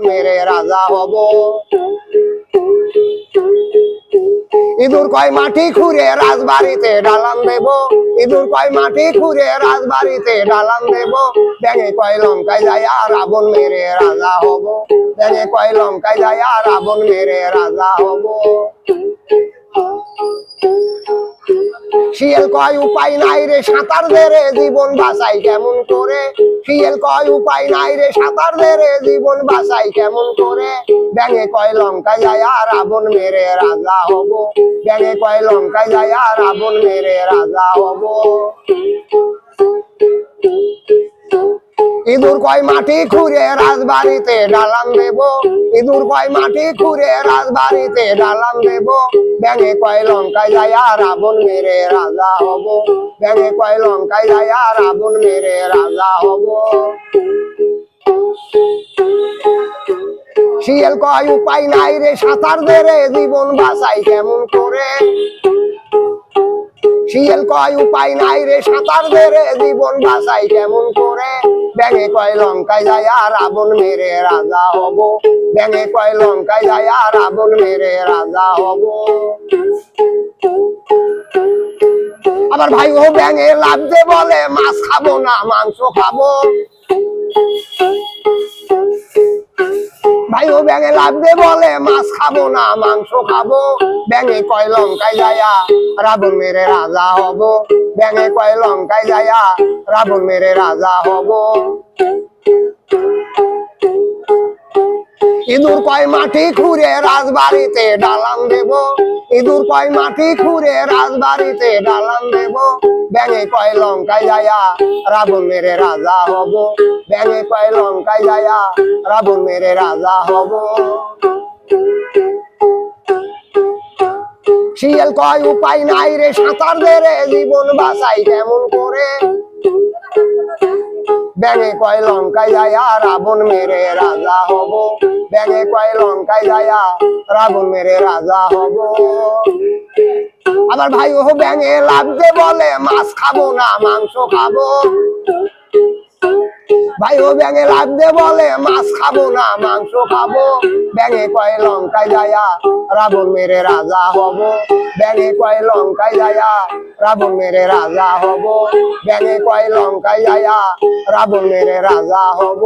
মেরে রাজা হব। ইঁদুর কয় মাটি খুঁড়ে রাজবাড়িতে ডালাম দেব। ইঁদুর কয় মাটি খুঁড়ে রাজবাড়িতে ডালাম দেব। ব্যাঙে কয় লঙ্কায় যায় আর রাবণ মেরে রাজা হব। ব্যাঙে কয় লঙ্কায় যায় আর রাবণ মেরে রাজা হব। শিয়াল কয় উপায় নাই রে সাঁতার দে রে জীবন বাঁচাই কেমন করে? শিয়াল কয় উপায় নাই রে সাঁতার দে রে জীবন বাঁচাই কেমন করে? ব্যাঙে কয় লঙ্কায় যায় রাবণ মেরে রাজা হব। ব্যাঙে কয় লঙ্কায় যায় রাবণ মেরে রাজা হব। ইঁদুর কয় মাটি খুঁড়ে রাজবাড়িতে ডালাম দেব? ইঁদুর কয় মাটি খুঁড়ে রাজবাড়িতে ডালাম দেব? ব্যাঙে কয় লঙ্কায় যায় রাবণ মেরে রাজা হব। ব্যাঙে কয় লঙ্কায় যায় রাবণ মেরে রাজা হব। শিয়াল কয়, উপায় নাই রে সাঁতার দেরে জীবন বাঁচাই কেমন করে? শিয়াল কয় উপায় নাই রে সাঁতার ধরে জীবন বাঁচাই কেমন করে? ব্যাঙে কয় লঙ্কায় যায় আর আবন মেরে রাজা হব। ব্যাঙে কয় লঙ্কায় যায় আর আবন মেরে রাজা হব। আবার ভাই, ও ব্যাঙে লাভতে বলে, মাছ খাব না, মাংস খাব। ভাই ও ব্যাঙে লাগবে বলে, মাছ খাব না, মাংস খাব। ব্যাঙে কয় লঙ্কায় যায়া, রাবণ মেরে রাজা হব। ব্যাঙে কয় লঙ্কায় যায়া, রাবণ মেরে রাজা হব। ইঁদুর কয় মাটি খুঁড়ে রাজবাড়িতে ডালাম দেব? ইঁদুর কয় মাটি খুঁড়ে রাজবাড়িতে ডালাম দেব? ব্যাঙে কয় লঙ্কায় যায়া রাবণ মেরে রাজা হব। ব্যাঙে কয় লঙ্কায় যায়া রাবণ মেরে রাজা হব। শিয়াল কয়, উপায় নাই রে সাঁতার দেরে জীবন বাঁচাই কেমন করে? ব্যাঙে কয় লঙ্কায় যায়া রাবণ মেরে রাজা হব। ব্যাঙে কয় লঙ্কায় যায়া রাবণ মেরে রাজা হব। আবার ভাই ও ব্যাঙে লাভতে বলে, মাছ খাব না, মাংস খাব। ভাই ও ব্যাঙে লাভতে বলে, মাছ খাব না, মাংস খাব। ব্যাঙে কয় লঙ্কায় যায়া রাবণ মেরে রাজা হব। ব্যাঙে কয় লঙ্কায় যায়া, রাবণ মেরে রাজা হব। ব্যাঙে কয় লঙ্কায় যায়া, রাবণ মেরে রাজা হব।